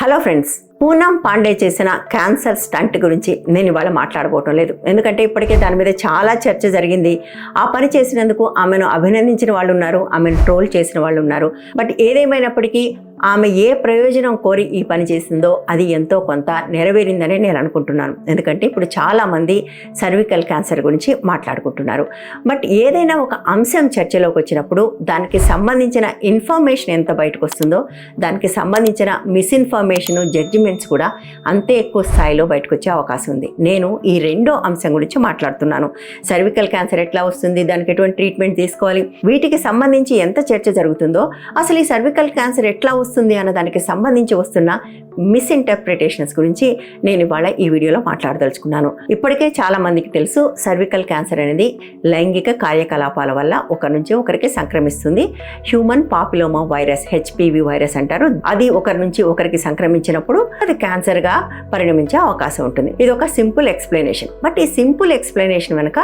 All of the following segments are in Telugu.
Hello friends, పూనం పాండే చేసిన క్యాన్సర్ స్టంట్ గురించి నేను ఇవాళ మాట్లాడబోవటం లేదు. ఎందుకంటే ఇప్పటికే దాని మీద చాలా చర్చ జరిగింది. ఆ పని చేసినందుకు ఆమెను అభినందించిన వాళ్ళు ఉన్నారు ఆమెను ట్రోల్ చేసిన వాళ్ళు ఉన్నారు. బట్ ఏదేమైనప్పటికీ ఆమె ఏ ప్రయోజనం కోరి ఈ పని చేసిందో అది ఎంతో కొంత నెరవేరిందని నేను అనుకుంటున్నాను. ఎందుకంటే ఇప్పుడు చాలామంది సర్వికల్ క్యాన్సర్ గురించి మాట్లాడుకుంటున్నారు. బట్ ఏదైనా ఒక అంశం చర్చలోకి వచ్చినప్పుడు దానికి సంబంధించిన ఇన్ఫర్మేషన్ ఎంత బయటకు వస్తుందో దానికి సంబంధించిన మిస్ఇన్ఫర్మేషన్ అచీవ్మెంట్స్ కూడా అంతే ఎక్కువ స్థాయిలో బయటకు వచ్చే అవకాశం ఉంది. నేను ఈ రెండో అంశం గురించి మాట్లాడుతున్నాను. సర్వికల్ క్యాన్సర్ ఎట్లా వస్తుంది? దానికి ఎటువంటి ట్రీట్మెంట్ తీసుకోవాలి? వీటికి సంబంధించి ఎంత చర్చ జరుగుతుందో అసలు ఈ సర్వికల్ క్యాన్సర్ ఎట్లా వస్తుంది అన్న దానికి సంబంధించి వస్తున్న మిస్ఇంటర్ప్రిటేషన్స్ గురించి నేను ఇవాళ ఈ వీడియోలో మాట్లాడదలుచుకున్నాను. ఇప్పటికే చాలా మందికి తెలుసు సర్వికల్ క్యాన్సర్ అనేది లైంగిక కార్యకలాపాల వల్ల ఒకరి నుంచి ఒకరికి సంక్రమిస్తుంది. Human papilloma virus HPV virus అంటారు. అది ఒకరి నుంచి ఒకరికి సంక్రమించినప్పుడు అది క్యాన్సర్గా పరిణమించే అవకాశం ఉంటుంది. ఇది ఒక సింపుల్ ఎక్స్ప్లెనేషన్ బట్ ఈ సింపుల్ ఎక్స్ప్లెనేషన్ వెనుక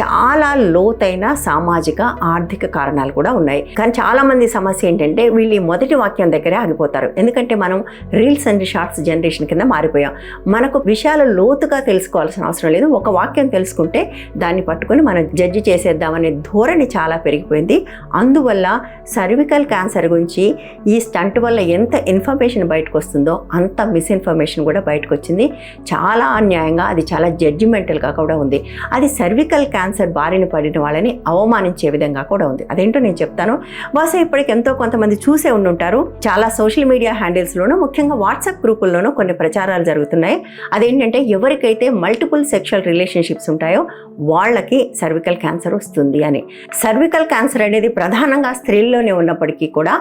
చాలా లోతైన సామాజిక ఆర్థిక కారణాలు కూడా ఉన్నాయి. కానీ చాలామంది సమస్య ఏంటంటే వీళ్ళు ఈ మొదటి వాక్యం దగ్గరే ఆగిపోతారు. ఎందుకంటే మనం రీల్స్ అండ్ షార్ట్స్ జనరేషన్ కింద మారిపోయాం. మనకు విషయాలు లోతుగా తెలుసుకోవాల్సిన అవసరం లేదు. ఒక వాక్యం తెలుసుకుంటే దాన్ని పట్టుకొని మనం జడ్జి చేసేద్దామనే ధోరణి చాలా పెరిగిపోయింది. అందువల్ల సర్వికల్ క్యాన్సర్ గురించి ఈ స్టంట్ వల్ల ఎంత ఇన్ఫర్మేషన్ బయటకు వస్తుందో అంత మిస్ఇన్ఫర్మేషన్ కూడా బయటకు వచ్చింది చాలా అన్యాయంగా అది చాలా జడ్జిమెంటల్గా కూడా ఉంది. అది సర్వికల్ క్యాన్సర్ బారిన పడిన వాళ్ళని అవమానించే విధంగా కూడా ఉంది. అదేంటో నేను చెప్తాను. బహుశా ఇప్పటికి ఎంతో కొంతమంది చూసే ఉండుంటారు. చాలా సోషల్ మీడియా హ్యాండిల్స్లోనూ ముఖ్యంగా వాట్సాప్ గ్రూపుల్లోనూ కొన్ని ప్రచారాలు జరుగుతున్నాయి. అదేంటంటే ఎవరికైతే మల్టిపుల్ సెక్షువల్ రిలేషన్షిప్స్ ఉంటాయో వాళ్ళకి సర్వికల్ క్యాన్సర్ వస్తుంది అని. సర్వికల్ క్యాన్సర్ అనేది ప్రధానంగా స్త్రీల్లోనే ఉన్నప్పటికీ కూడా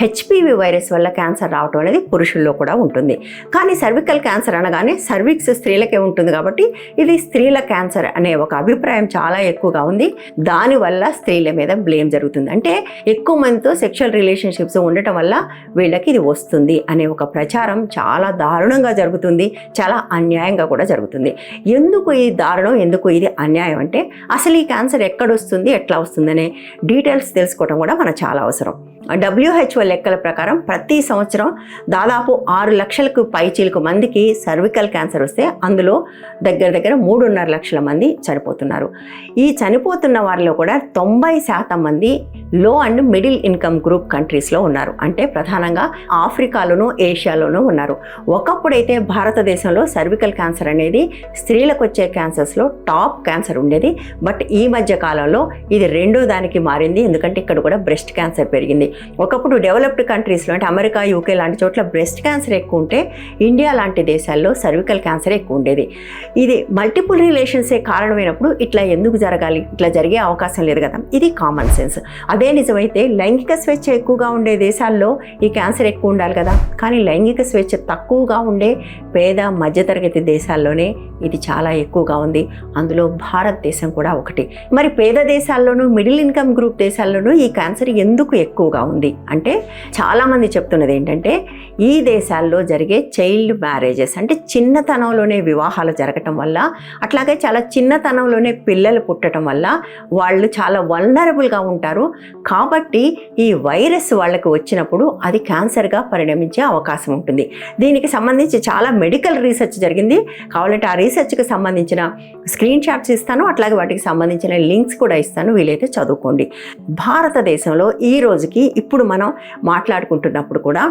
హెచ్పివి వైరస్ వల్ల క్యాన్సర్ రావటం అనేది పురుషుల్లో కూడా ఉంటుంది. కానీ సర్వికల్ క్యాన్సర్ అనగానే సర్విక్స్ స్త్రీలకే ఉంటుంది కాబట్టి ఇది స్త్రీల క్యాన్సర్ అనే ఒక అభిప్రాయం చాలా ఎక్కువగా ఉంది. దానివల్ల స్త్రీల మీద బ్లేమ్ జరుగుతుంది. అంటే ఎక్కువ మందితో సెక్షువల్ రిలేషన్షిప్స్ ఉండటం వల్ల వీళ్ళకి ఇది వస్తుంది అనే ఒక ప్రచారం చాలా దారుణంగా జరుగుతుంది. చాలా అన్యాయంగా కూడా జరుగుతుంది. ఎందుకు ఈ దారుణం? ఎందుకు ఇది అన్యాయం? అంటే అసలు ఈ క్యాన్సర్ ఎక్కడొస్తుంది ఎట్లా వస్తుందనే డీటెయిల్స్ తెలుసుకోవడం కూడా మనకు చాలా అవసరం. డబ్ల్యూహెచ్ఓ లెక్కల ప్రకారం ప్రతి సంవత్సరం దాదాపు ఆరు లక్షలకు పైచీలకు మందికి సర్వికల్ క్యాన్సర్ వస్తే అందులో దగ్గర దగ్గర మూడున్నర లక్షల మంది చనిపోతున్నారు. ఈ చనిపోతున్న వారిలో కూడా తొంభై శాతం మంది లో అండ్ మిడిల్ ఇన్కమ్ గ్రూప్ కంట్రీస్లో ఉన్నారు. అంటే ప్రధానంగా ఆఫ్రికాలోనూ ఏషియాలోనూ ఉన్నారు. ఒకప్పుడైతే భారతదేశంలో సర్వికల్ క్యాన్సర్ అనేది స్త్రీలకు వచ్చే క్యాన్సర్స్లో టాప్ క్యాన్సర్ ఉండేది. బట్ ఈ మధ్య కాలంలో ఇది రెండో దానికి మారింది. ఎందుకంటే ఇక్కడ కూడా బ్రెస్ట్ క్యాన్సర్ పెరిగింది. ఒకప్పుడు డెవలప్డ్ కంట్రీస్లో అంటే అమెరికా యూకే లాంటి చోట్ల బ్రెస్ట్ క్యాన్సర్ ఎక్కువ ఉంటే ఇండియా లాంటి దేశాల్లో సర్వికల్ క్యాన్సర్ ఎక్కువ ఉండేది. ఇది మల్టిపుల్ రిలేషన్సే కారణమైనప్పుడు ఇట్లా ఎందుకు జరగాలి? ఇట్లా జరిగే అవకాశం లేదు కదా. ఇది కామన్ సెన్స్. అదే నిజమైతే లైంగిక స్వేచ్ఛ ఎక్కువగా ఉండే దేశాల్లో ఈ క్యాన్సర్ ఎక్కువ ఉండాలి కదా. కానీ లైంగిక స్వేచ్ఛ తక్కువగా ఉండే పేద మధ్యతరగతి దేశాల్లోనే ఇది చాలా ఎక్కువగా ఉంది. అందులో భారతదేశం కూడా ఒకటి. మరి పేద దేశాల్లోనూ మిడిల్ ఇన్కమ్ గ్రూప్ దేశాల్లోనూ ఈ క్యాన్సర్ ఎందుకు ఎక్కువగా ఉంది. అంటే చాలామంది చెప్తున్నది ఏంటంటే ఈ దేశాల్లో జరిగే చైల్డ్ మ్యారేజెస్ అంటే చిన్నతనంలోనే వివాహాలు జరగటం వల్ల అట్లాగే చాలా చిన్నతనంలోనే పిల్లలు పుట్టడం వల్ల వాళ్ళు చాలా వల్నరబుల్గా ఉంటారు. కాబట్టి ఈ వైరస్ వాళ్ళకి వచ్చినప్పుడు అది క్యాన్సర్గా పరిణమించే అవకాశం ఉంటుంది. దీనికి సంబంధించి చాలా మెడికల్ రీసెర్చ్ జరిగింది. కావాలంటే ఆ రీసెర్చ్కి సంబంధించిన స్క్రీన్ షాట్స్ ఇస్తాను. అట్లాగే వాటికి సంబంధించిన లింక్స్ కూడా ఇస్తాను. వీలైతే చదువుకోండి. భారతదేశంలో ఈ రోజుకి ఇప్పుడు మనం మాట్లాడుకుంటున్నప్పుడు కూడా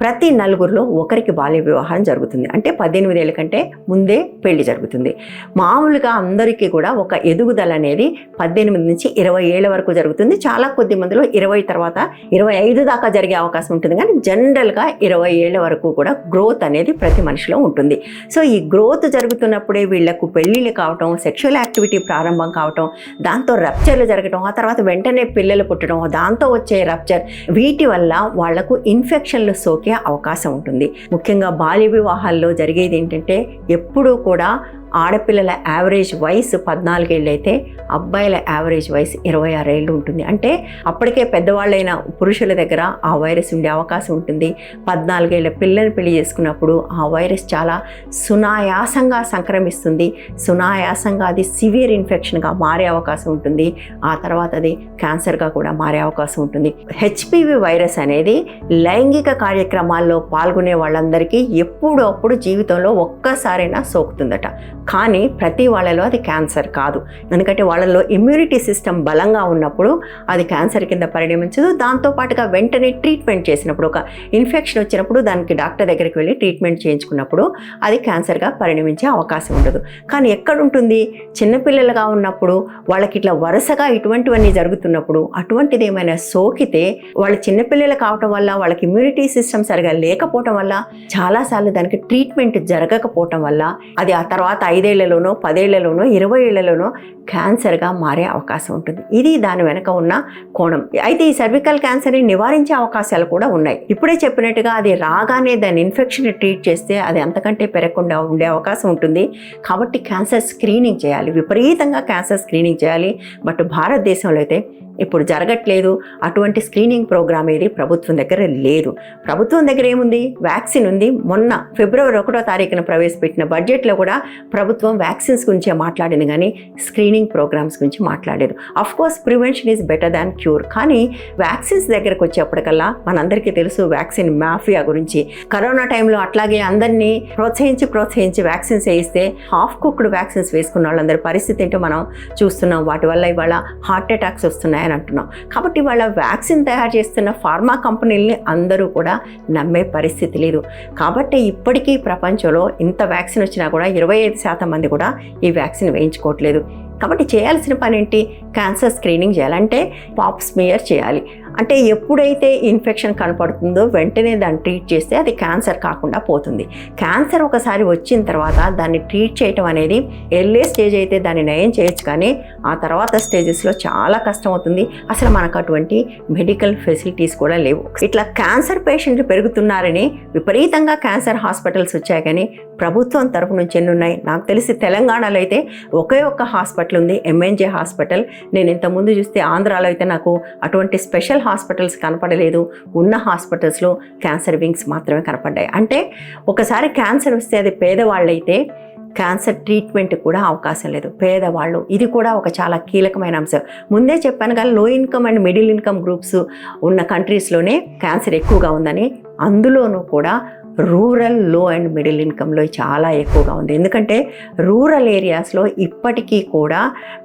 ప్రతి నలుగురిలో ఒకరికి బాల్య వివాహం జరుగుతుంది. అంటే పద్దెనిమిదేళ్ళ కంటే ముందే పెళ్ళి జరుగుతుంది. మామూలుగా అందరికీ కూడా ఒక ఎదుగుదల అనేది పద్దెనిమిది నుంచి ఇరవై ఏళ్ళ వరకు జరుగుతుంది. చాలా కొద్ది మందిలో ఇరవై తర్వాత ఇరవై ఐదు దాకా జరిగే అవకాశం ఉంటుంది. కానీ జనరల్గా ఇరవై ఏళ్ళ వరకు కూడా గ్రోత్ అనేది ప్రతి మనిషిలో ఉంటుంది. సో ఈ గ్రోత్ జరుగుతున్నప్పుడే వీళ్ళకు పెళ్ళిళ్ళు కావటం సెక్షువల్ యాక్టివిటీ ప్రారంభం కావటం దాంతో రప్చర్లు జరగటం ఆ తర్వాత వెంటనే పిల్లలు పుట్టడం దాంతో వచ్చే రప్చర్ వీటి వల్ల వాళ్ళకు ఇన్ఫెక్షన్లు సోకే అవకాశం ఉంటుంది. ముఖ్యంగా బాల్య వివాహాల్లో జరిగేది ఏంటంటే ఎప్పుడూ కూడా ఆడపిల్లల యావరేజ్ వయసు పద్నాలుగేళ్ళు అయితే అబ్బాయిల యావరేజ్ వయసు ఇరవై ఆరేళ్ళు ఉంటుంది. అంటే అప్పటికే పెద్దవాళ్ళైన పురుషుల దగ్గర ఆ వైరస్ ఉండే అవకాశం ఉంటుంది. పద్నాలుగేళ్ళ పిల్లని పెళ్ళి చేసుకున్నప్పుడు ఆ వైరస్ చాలా సునాయాసంగా సంక్రమిస్తుంది. సునాయాసంగా అది సివియర్ ఇన్ఫెక్షన్గా మారే అవకాశం ఉంటుంది. ఆ తర్వాత అది క్యాన్సర్గా కూడా మారే అవకాశం ఉంటుంది. హెచ్పివి వైరస్ అనేది లైంగిక కార్యక్రమాల్లో పాల్గొనే వాళ్ళందరికీ ఎప్పుడప్పుడు జీవితంలో ఒక్కసారైనా సోకుతుందట. కానీ ప్రతి వాళ్ళలో అది క్యాన్సర్ కాదు. ఎందుకంటే వాళ్ళలో ఇమ్యూనిటీ సిస్టమ్ బలంగా ఉన్నప్పుడు అది క్యాన్సర్ కింద పరిణమించదు. దాంతోపాటుగా వెంటనే ట్రీట్మెంట్ చేసినప్పుడు ఒక ఇన్ఫెక్షన్ వచ్చినప్పుడు దానికి డాక్టర్ దగ్గరికి వెళ్ళి ట్రీట్మెంట్ చేయించుకున్నప్పుడు అది క్యాన్సర్గా పరిణమించే అవకాశం ఉండదు. కానీ ఎక్కడుంటుంది? చిన్నపిల్లలుగా ఉన్నప్పుడు వాళ్ళకి ఇట్లా వరుసగా ఇటువంటివన్నీ జరుగుతున్నప్పుడు అటువంటిది ఏమైనా సోకితే వాళ్ళు చిన్నపిల్లలు కావటం వల్ల వాళ్ళకి ఇమ్యూనిటీ సిస్టమ్ సరిగా లేకపోవటం వల్ల చాలాసార్లు దానికి ట్రీట్మెంట్ జరగకపోవటం వల్ల అది ఆ తర్వాత ఐదేళ్ళలోనో పదేళ్ళలోనో ఇరవై ఏళ్ళలోనో క్యాన్సర్గా మారే అవకాశం ఉంటుంది. ఇది దాని వెనక ఉన్న కోణం. అయితే ఈ సర్వికల్ క్యాన్సర్ని నివారించే అవకాశాలు కూడా ఉన్నాయి. ఇప్పుడే చెప్పినట్టుగా అది రాగానే దాని ఇన్ఫెక్షన్ ట్రీట్ చేస్తే అది అంతకంటే పెరగకుండా ఉండే అవకాశం ఉంటుంది. కాబట్టి క్యాన్సర్ స్క్రీనింగ్ చేయాలి. విపరీతంగా క్యాన్సర్ స్క్రీనింగ్ చేయాలి. బట్ భారతదేశంలో అయితే ఇప్పుడు జరగట్లేదు. అటువంటి స్క్రీనింగ్ ప్రోగ్రామ్ ఏది ప్రభుత్వం దగ్గర లేదు. ప్రభుత్వం దగ్గర ఏముంది? వ్యాక్సిన్ ఉంది. మొన్న ఫిబ్రవరి ఒకటో తారీఖున ప్రవేశపెట్టిన బడ్జెట్లో కూడా ప్రభుత్వం వ్యాక్సిన్స్ గురించే మాట్లాడింది కానీ స్క్రీనింగ్ ప్రోగ్రామ్స్ గురించి మాట్లాడలేదు. Of course prevention is better than cure కానీ వ్యాక్సిన్స్ దగ్గరకు వచ్చేప్పటికల్లా మనందరికీ తెలుసు వ్యాక్సిన్ మాఫియా గురించి. కరోనా టైంలో అట్లాగే అందరినీ ప్రోత్సహించి ప్రోత్సహించి వ్యాక్సిన్స్ వేయిస్తే హాఫ్ కుక్డ్ వ్యాక్సిన్స్ వేసుకున్న వాళ్ళందరి పరిస్థితి ఏంటో మనం చూస్తున్నాం. వాటి వల్ల ఇవాళ హార్ట్ అటాక్స్ వస్తున్నాయి. అని అంటున్నాం. కాబట్టి వాళ్ళ వ్యాక్సిన్ తయారు చేస్తున్న ఫార్మా కంపెనీలని అందరూ కూడా నమ్మే పరిస్థితి లేదు. కాబట్టి ఇప్పటికీ ప్రపంచంలో ఇంత వ్యాక్సిన్ వచ్చినా కూడా ఇరవై ఐదు శాతం మంది కూడా ఈ వ్యాక్సిన్ వేయించుకోవట్లేదు. కాబట్టి చేయాల్సిన పని ఏంటి? క్యాన్సర్ స్క్రీనింగ్ చేయాలంటే పాప్ స్మియర్ చేయాలి. అంటే ఎప్పుడైతే ఇన్ఫెక్షన్ కనపడుతుందో వెంటనే దాన్ని ట్రీట్ చేస్తే అది క్యాన్సర్ కాకుండా పోతుంది. క్యాన్సర్ ఒకసారి వచ్చిన తర్వాత దాన్ని ట్రీట్ చేయటం అనేది ఎర్లీ స్టేజ్ అయితే దాన్ని నయం చేయొచ్చు కానీ ఆ తర్వాత స్టేజెస్లో చాలా కష్టం అవుతుంది అసలు మనకు అటువంటి మెడికల్ ఫెసిలిటీస్ కూడా లేవు. ఇట్లా క్యాన్సర్ పేషెంట్లు పెరుగుతున్నారని విపరీతంగా క్యాన్సర్ హాస్పిటల్స్ వచ్చాయి కానీ ప్రభుత్వం తరఫు నుంచి ఎన్ని ఉన్నాయి? నాకు తెలిసి తెలంగాణలో అయితే ఒకే ఒక్క హాస్పిటల్ ఉంది ఎంఎన్జే హాస్పిటల్. నేను ఇంతకుముందు చూస్తే ఆంధ్రాలో అయితే నాకు అటువంటి స్పెషల్ హాస్పిటల్స్ కనపడలేదు. ఉన్న హాస్పిటల్స్లో క్యాన్సర్ వింగ్స్ మాత్రమే కనపడ్డాయి. అంటే ఒకసారి క్యాన్సర్ వస్తే అది పేదవాళ్ళైతే క్యాన్సర్ ట్రీట్మెంట్ కూడా అవకాశం లేదు. పేదవాళ్ళు. ఇది కూడా ఒక చాలా కీలకమైన అంశం. ముందే చెప్పాను కానీ low income and middle income groups ఉన్న కంట్రీస్లోనే క్యాన్సర్ ఎక్కువగా ఉందని అందులోనూ కూడా రూరల్లో అండ్ మిడిల్ ఇన్కంలో చాలా ఎక్కువగా ఉంది. ఎందుకంటే రూరల్ ఏరియాస్లో ఇప్పటికీ కూడా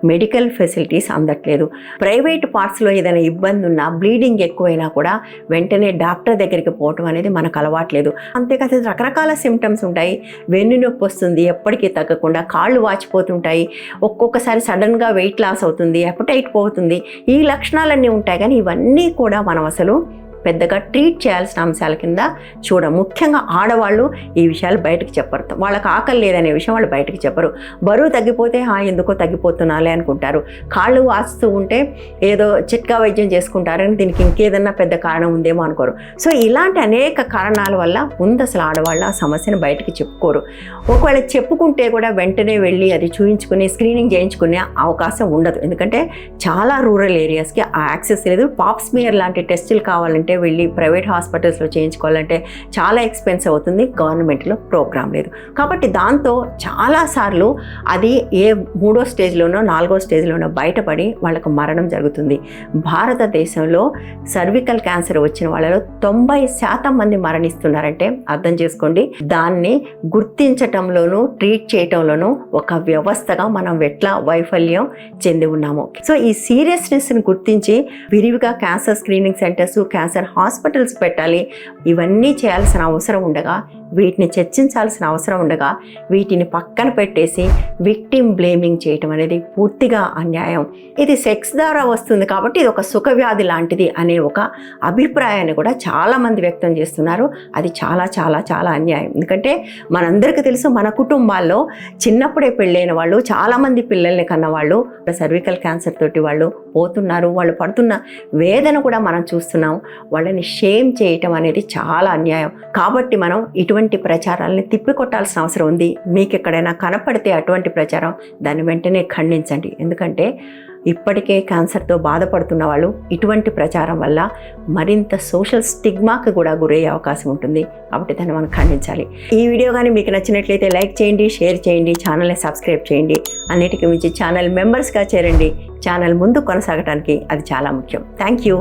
మెడికల్ ఫెసిలిటీస్ అందట్లేదు. ప్రైవేట్ పార్ట్స్లో ఏదైనా ఇబ్బంది ఉన్నా బ్లీడింగ్ ఎక్కువైనా కూడా వెంటనే డాక్టర్ దగ్గరికి పోవటం అనేది మనకు అలవాట్లేదు. అంతేకాదు రకరకాల సిమ్టమ్స్ ఉంటాయి. వెన్ను నొప్పి వస్తుంది ఎప్పటికీ తగ్గకుండా కాళ్ళు వాచిపోతుంటాయి. ఒక్కొక్కసారి సడన్గా వెయిట్ లాస్ అవుతుంది హెపటైట్ పోతుంది. ఈ లక్షణాలన్నీ ఉంటాయి కానీ ఇవన్నీ కూడా మనం అసలు పెద్దగా ట్రీట్ చేయాల్సిన అంశాల కింద చూడ. ముఖ్యంగా ఆడవాళ్ళు ఈ విషయాలు బయటకు చెప్పరు. వాళ్ళకి ఆకలి లేదనే విషయం వాళ్ళు బయటకు చెప్పరు. బరువు తగ్గిపోతే హా ఎందుకో తగ్గిపోతున్నాలే అనుకుంటారు. కాళ్ళు వాస్తూ ఉంటే ఏదో చిట్కా వైద్యం చేసుకుంటారని దీనికి ఇంకేదన్నా పెద్ద కారణం ఉందేమో అనుకోరు. సో ఇలాంటి అనేక కారణాల వల్ల ముందు అసలు ఆడవాళ్ళు ఆ సమస్యను బయటకు చెప్పుకోరు. ఒకవేళ చెప్పుకుంటే కూడా వెంటనే వెళ్ళి అది చూయించుకుని స్క్రీనింగ్ చేయించుకునే అవకాశం ఉండదు. ఎందుకంటే చాలా రూరల్ ఏరియాస్కి ఆ యాక్సెస్ లేదు. పాప్స్మియర్ లాంటి టెస్టులు కావాలంటే వెళ్ళి ప్రైవేట్ హాస్పిటల్స్లో చేయించుకోవాలంటే చాలా ఎక్స్పెన్స్ అవుతుంది గవర్నమెంట్లో ప్రోగ్రామ్ లేదు. కాబట్టి దాంతో చాలాసార్లు అది ఏ మూడో స్టేజ్లోనో నాలుగో స్టేజ్లోనో బయటపడి వాళ్ళకు మరణం జరుగుతుంది. భారతదేశంలో సర్వికల్ క్యాన్సర్ వచ్చిన వాళ్ళలో తొంభై శాతం మంది మరణిస్తున్నారంటే అర్థం చేసుకోండి. దాన్ని గుర్తించటంలోనూ ట్రీట్ చేయటంలోనూ ఒక వ్యవస్థగా మనం ఎట్లా వైఫల్యం చెంది ఉన్నాము. సో ఈ సీరియస్నెస్ని గుర్తించి విరివిగా cancer screening centres cancer hospitals పెట్టాలి. ఇవన్నీ చేయాల్సిన అవసరం ఉండగా వీటిని చర్చించాల్సిన అవసరం ఉండగా వీటిని పక్కన పెట్టేసి విక్టిమ్ బ్లేమింగ్ చేయటం అనేది పూర్తిగా అన్యాయం. ఇది సెక్స్ ద్వారా వస్తుంది కాబట్టి ఇది ఒక సుఖవ్యాధి లాంటిది అనే ఒక అభిప్రాయాన్ని కూడా చాలామంది వ్యక్తం చేస్తున్నారు. అది చాలా చాలా చాలా అన్యాయం. ఎందుకంటే మనందరికీ తెలుసు మన కుటుంబాల్లో చిన్నప్పుడే పెళ్ళైన వాళ్ళు చాలామంది పిల్లల్ని కన్నవాళ్ళు సర్వికల్ క్యాన్సర్ తోటి వాళ్ళు పోతున్నారు వాళ్ళు పడుతున్న వేదన కూడా మనం చూస్తున్నాం. వాళ్ళని షేమ్ చేయటం అనేది చాలా అన్యాయం. కాబట్టి మనం ఇటువంటి ప్రచారాలని తిప్పికొట్టాల్సిన అవసరం ఉంది. మీకు ఎక్కడైనా కనపడితే అటువంటి ప్రచారం దాన్ని వెంటనే ఖండించండి. ఎందుకంటే ఇప్పటికే క్యాన్సర్తో బాధపడుతున్న వాళ్ళు ఇటువంటి ప్రచారం వల్ల మరింత సోషల్ స్టిగ్మాకి కూడా గురయ్యే అవకాశం ఉంటుంది. కాబట్టి దాన్ని మనం ఖండించాలి. ఈ వీడియో కానీ మీకు నచ్చినట్లయితే లైక్ చేయండి షేర్ చేయండి ఛానల్ని సబ్స్క్రైబ్ చేయండి. అన్నిటికీ మించి ఛానల్ మెంబర్స్గా చేరండి. ఛానల్ ముందు కొనసాగడానికి అది చాలా ముఖ్యం. Thank you